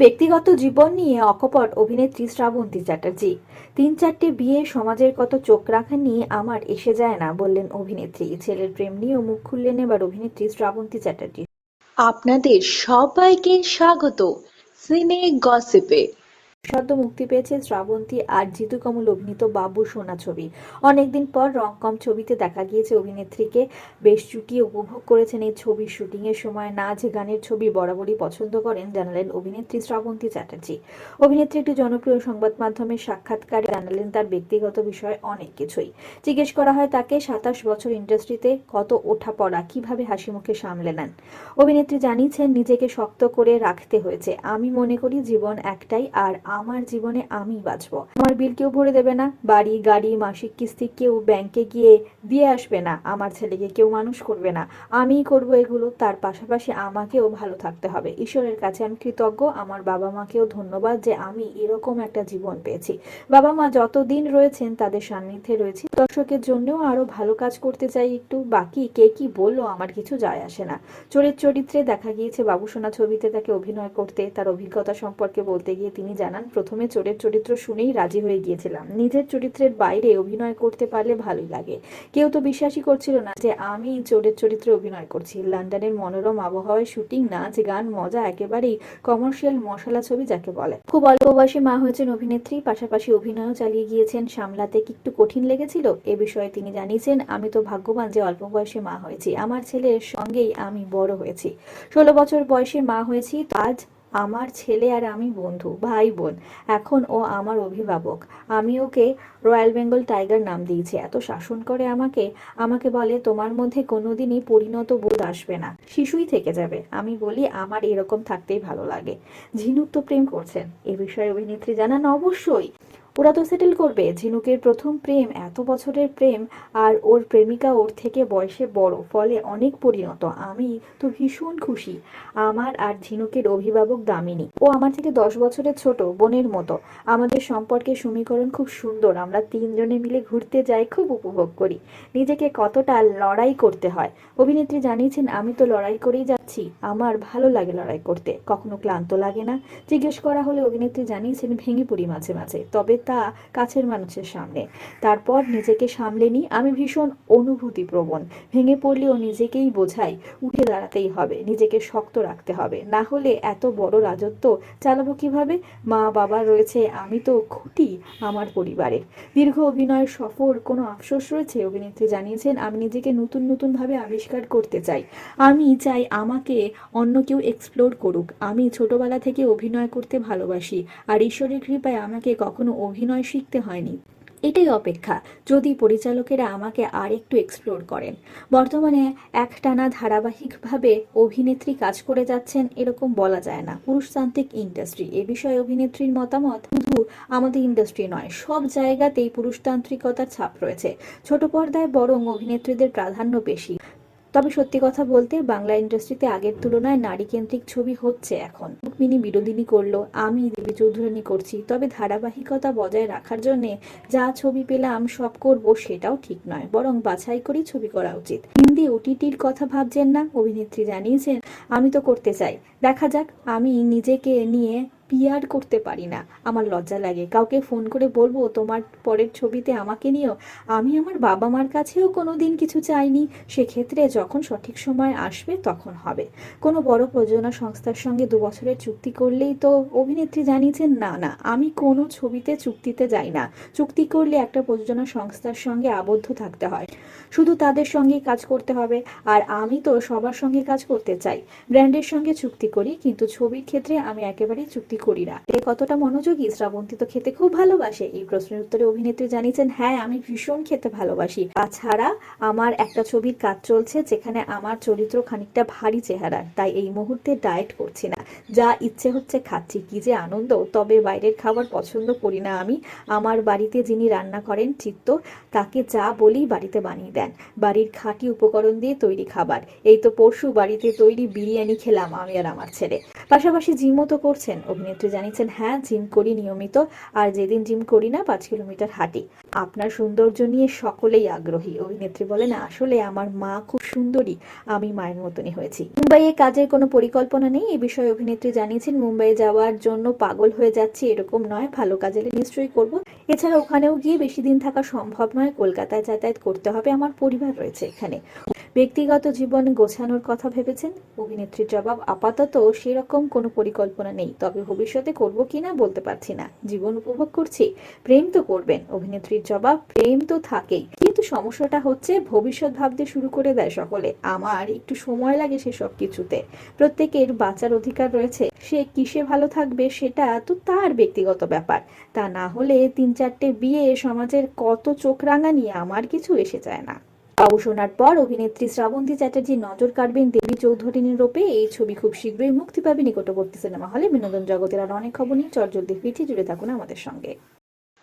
ব্যক্তিগত জীবন নিয়ে অকপট অভিনেত্রী শ্রাবন্তী চ্যাটার্জি। তিন চারটে বিয়ে সমাজের কত চোখ রাখা নিয়ে আমার এসে যায় না, বললেন অভিনেত্রী। ছেলের প্রেম নিয়েও মুখ খুললেন এবার অভিনেত্রী শ্রাবন্তী চ্যাটার্জি। আপনাদের সবাইকে স্বাগত। সিনে গসিপে সদ্য মুক্তি পেয়েছে শ্রাবন্তী আর জিতু কমল অভিনীত বাবু সোনা ছবি। অনেকদিন পর রংকম ছবিতে দেখা গিয়েছে অভিনেত্রীকে। বেশ চুটিয়ে উপভোগ করেছেন এই ছবির শুটিং এর সময়। নাচ, গানের ছবি বরাবরই পছন্দ করেন, জানালেন অভিনেত্রী শ্রাবন্তী চ্যাটার্জি। অভিনেত্রী একটি জনপ্রিয় সংবাদ মাধ্যমের সাক্ষাৎকারে জানালেন তার ব্যক্তিগত বিষয়ে অনেক কিছুই। জিজ্ঞেস করা হয় তাকে, সাতাশ বছর ইন্ডাস্ট্রিতে কত ওঠা পড়া, কীভাবে হাসি মুখে সামলে নেন? অভিনেত্রী জানিয়েছেন, নিজেকে শক্ত করে রাখতে হয়েছে। আমি মনে করি জীবন একটাই, আর আমার জীবনে আমি বাঁচবো। আমার বিল কেউ ভরে দেবে না। বাড়ি, গাড়ি, মাসিক কিস্তি, কেউ ব্যাংকে গিয়ে দিয়ে আসবে না। আমার ছেলেকে কেউ মানুষ করবে না। আমিই করব এগুলো। তার পাশাপাশি আমাকেও ভালো থাকতে হবে। ঈশ্বরের কাছে আমি কৃতজ্ঞ। আমার বাবা মাকেও ধন্যবাদ যে আমি এরকম একটা জীবন পেয়েছি। বাবা মা যতদিন রয়েছেন, তাদের সান্নিধ্যে রয়েছি। দর্শকের জন্যও আরও ভালো কাজ করতে চাই একটু। বাকি কে কি বলল আমার কিছু যায় আসে না। চোরের চরিত্রে দেখা গিয়েছে। বাবুসোনা ছবিতে তাকে অভিনয় করতে, তার অভিজ্ঞতা সম্পর্কে বলতে গিয়ে তিনি জানান প্রথমে চোরের চরিত্র শুনেই রাজি হয়ে গিয়েছিলাম। নিজের চরিত্রের বাইরে অভিনয় করতে পারলে ভালোই লাগে। কেউ তো বিশ্বাসই করছিল না যে আমি চোরের চরিত্রে অভিনয় করছি। লন্ডনের মনোরম আবহাওয়ায় শুটিং, নাচ, গান, মজা একেবারেই কমার্শিয়াল মশলা ছবি যাকে বলে। খুব অল্প বয়সে মা হয়েছেন অভিনেত্রী। পাশাপাশি অভিনয়ও চালিয়ে গিয়েছেন। সামলাতে কি একটু কঠিন লেগেছিল এ বিষয়ে তিনি জানিয়েছেন, আমি তো ভাগ্যবান যে অল্প বয়সে মা হয়েছি। আমার ছেলের সঙ্গেই আমি বড় হয়েছি। ষোলো বছর বয়সে মা হয়েছি আজ আমার ছেলে আর আমি বন্ধু, ভাই বোন। এখন ও আমার অভিভাবক। আমি ওকে রয়্যাল বেঙ্গল টাইগার নাম দিয়েছি। এত শাসন করে আমাকে আমাকে বলে, তোমার মধ্যে কোনোদিনই পরিণত বোধ আসবে না। শিশুই থেকে যাবে। আমি বলি, আমার এরকম থাকতেই ভালো লাগে। ঝিনুক তো প্রেম করছেন। এ বিষয়ে অভিনেত্রী জানান অবশ্যই। ওরা তো সেটেল করবে। ঝিনুকের প্রথম প্রেম, এত বছরের প্রেম, আর ওর প্রেমিকা ওর থেকে বয়সে বড়, ফলে অনেক পরিণত। আমি তো ভীষণ খুশি। আমার আর ঝিনুকের অভিভাবক দামিনী। ও আমার থেকে দশ বছরের ছোট, বোনের মতো। আমাদের সম্পর্কে সমীকরণ খুব সুন্দর। আমরা তিনজনে মিলে ঘুরতে যাই, খুব উপভোগ করি। নিজেকে কতটা লড়াই করতে হয়। অভিনেত্রী জানিয়েছেন, আমি তো লড়াই করেই যাচ্ছি। আমার ভালো লাগে লড়াই করতে। কখনো ক্লান্ত লাগে না। জিজ্ঞেস করা হলে অভিনেত্রী জানিয়েছেন, ভেঙে পড়ি মাঝে মাঝে। তবে তা কাছের মানুষের সামনে। তারপর নিজেকে সামলে নিই। আমি ভীষণ অনুভূতি প্রবণ ভেঙে পড়লেও নিজেকেই বোঝাই, উঠে দাঁড়াতেই হবে, নিজেকে শক্ত রাখতে হবে। না হলে এত বড় রাজত্ব চালাবো কীভাবে? মা, বাবা রয়েছে, আমি তো খুঁটি আমার পরিবারে। দীর্ঘ অভিনয়ের সফর, কোনো আফসোস রয়েছে? অভিনেত্রী জানিয়েছেন, আমি নিজেকে নতুন নতুন ভাবে আবিষ্কার করতে চাই। আমি চাই আমাকে অন্য কেউ এক্সপ্লোর করুক। আমি ছোটবেলা থেকে অভিনয় করতে ভালোবাসি। আর ঈশ্বরের কৃপায় আমাকে কখনো অভিনয় শিখতে হয়নি। এটাই অপেক্ষা, যদি পরিচালকেরা আমাকে আর একটু এক্সপ্লোর করেন। বর্তমানে একটানা ধারাবাহিকভাবে অভিনেত্রী কাজ করে যাচ্ছেন এরকম বলা যায় না। পুরুষতান্ত্রিক ইন্ডাস্ট্রি এ বিষয়ে অভিনেত্রীর মতামত? শুধু আমাদের ইন্ডাস্ট্রি নয়, সব জায়গাতেই পুরুষতান্ত্রিকতার ছাপ রয়েছে। ছোট পর্দায় বরং অভিনেত্রীদের প্রাধান্য বেশি। তবে সত্যি কথা বলতে বাংলা ইন্ডাস্ট্রিতে আগের তুলনায় নারী কেন্দ্রিক ছবি হচ্ছে এখন। রুক্মিণী বিনোদিনী করল, আমি দেবী চৌধুরানী করছি। তবে ধারাবাহিকতা বজায় রাখার জন্য যা ছবি পেলাম, সব করব সেটাও ঠিক নয়, বরং বাছাই করেই ছবি করা উচিত। হিন্দি ওটিটির কথা ভাবছেন না? অভিনেত্রী জানিয়েছেন, আমি তো করতে চাই। দেখা যাক, আমি নিজেকে নিয়ে পিয়ার করতে পারি না। আমার লজ্জা লাগে। কাউকে ফোন করে বলব, তোমার পরের ছবিতে আমাকে নিও। আমি আমার বাবা মার কাছেও কোনো দিন কিছু চাইনি। সেক্ষেত্রে যখন সঠিক সময় আসবে, তখন হবে। কোনো বড় প্রযোজনা সংস্থার সঙ্গে দু বছরের চুক্তি করলেই তো অভিনেত্রী জানিয়েছেন, না না, আমি কোনো ছবিতে চুক্তিতে যাই না। চুক্তি করলে একটা প্রযোজনা সংস্থার সঙ্গে আবদ্ধ থাকতে হয়। শুধু তাদের সঙ্গেই কাজ করতে হবে। আর আমি তো সবার সঙ্গে কাজ করতে চাই। ব্র্যান্ডের সঙ্গে চুক্তি করি, কিন্তু ছবির ক্ষেত্রে আমি একেবারেই চুক্তি না এ কতটা মনোযোগী, শ্রাবন্তী তো খেতে খুব ভালোবাসে। এই প্রশ্নের উত্তরে অভিনেত্রী জানিয়েছেন হ্যাঁ আমি ভীষণ খেতে ভালোবাসি। তাছাড়া আমার একটা ছবির কাজ চলছে যেখানে আমার চরিত্র খানিকটা ভারী চেহারার, তাই এই মুহূর্তে ডায়েট করছি না। যা ইচ্ছে হচ্ছে খাচ্ছি, কি যে আনন্দ। তবে বাইরের খাবার পছন্দ করি না আমি। আমার বাড়িতে যিনি রান্না করেন চিত্ত, তাকে যা বলি বাড়িতে বানিয়ে দেন। বাড়ির খাঁটি উপকরণ দিয়ে তৈরি খাবার। এই তো পরশু বাড়িতে তৈরি বিরিয়ানি খেলাম আমি আর আমার ছেলে। পাশাপাশি জিমও তো করছেন, অভিনেত্রী অভিনেত্রী জানিয়েছেন হ্যাঁ জিম করি নিয়মিত, আর যেদিন জিম করি না, পাঁচ কিলোমিটার হাঁটি। আপনার সৌন্দর্য নিয়ে সকলেই আগ্রহী। অভিনেত্রী বলেন, আসলে আমার মা খুব সুন্দরী, আমি মায়ের মতনই হয়েছি। মুম্বাইয়ে কাজের কোনো পরিকল্পনা নেই? এ বিষয়ে অভিনেত্রী জানিয়েছেন, মুম্বাইয়ে যাওয়ার জন্য পাগল হয়ে যাচ্ছি, এরকম নয়, ভালো কাজ নিশ্চয়ই করব। এছাড়া ওখানেও গিয়ে বেশি দিন থাকা সম্ভব নয়, কলকাতায় যাতায়াত করতে হবে, আমার পরিবার রয়েছে এখানে। ব্যক্তিগত জীবন গোছানোর কথা ভেবেছেন? অভিনেত্রীর জবাব আপাতত সেরকম কোনো পরিকল্পনা নেই। তবে ভবিষ্যতে করব কিনা বলতে পারছি না। জীবন উপভোগ করছি, প্রেম তো করবেন। অভিনেত্রীর জবাব, প্রেম তো থাকেই। কিন্তু সমস্যাটা হচ্ছে, ভবিষ্যৎ ভাবতে শুরু করে দেয় সকলে। আমার একটু সময় লাগে সেসব কিছুতে। প্রত্যেকের বাঁচার অধিকার রয়েছে। সে কিসে ভালো থাকবে সেটা তো তার ব্যক্তিগত ব্যাপার। তা না হলে তিন চারটে বিয়ে সমাজের কত চোখ রাঙানি আমার কিছু এসে যায় না। বাবু পর অভিনেত্রী শ্রাবন্তী চ্যাটার্জি নজর কাটবেন দেবী চৌধুরীর রূপে এই ছবি খুব শীঘ্রই মুক্তি পাবে নিকটবর্তী সিনেমা হলে। বিনোদন জগতের আর অনেক খবর নিয়ে চটজলদি ফিরছি। জুড়ে থাকুন আমাদের সঙ্গে।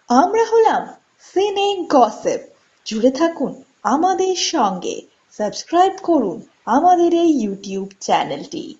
আমরা হলাম সিনে গসেপ। জুড়ে থাকুন আমাদের সঙ্গে। সাবস্ক্রাইব করুন আমাদের এই ইউটিউব চ্যানেলটি।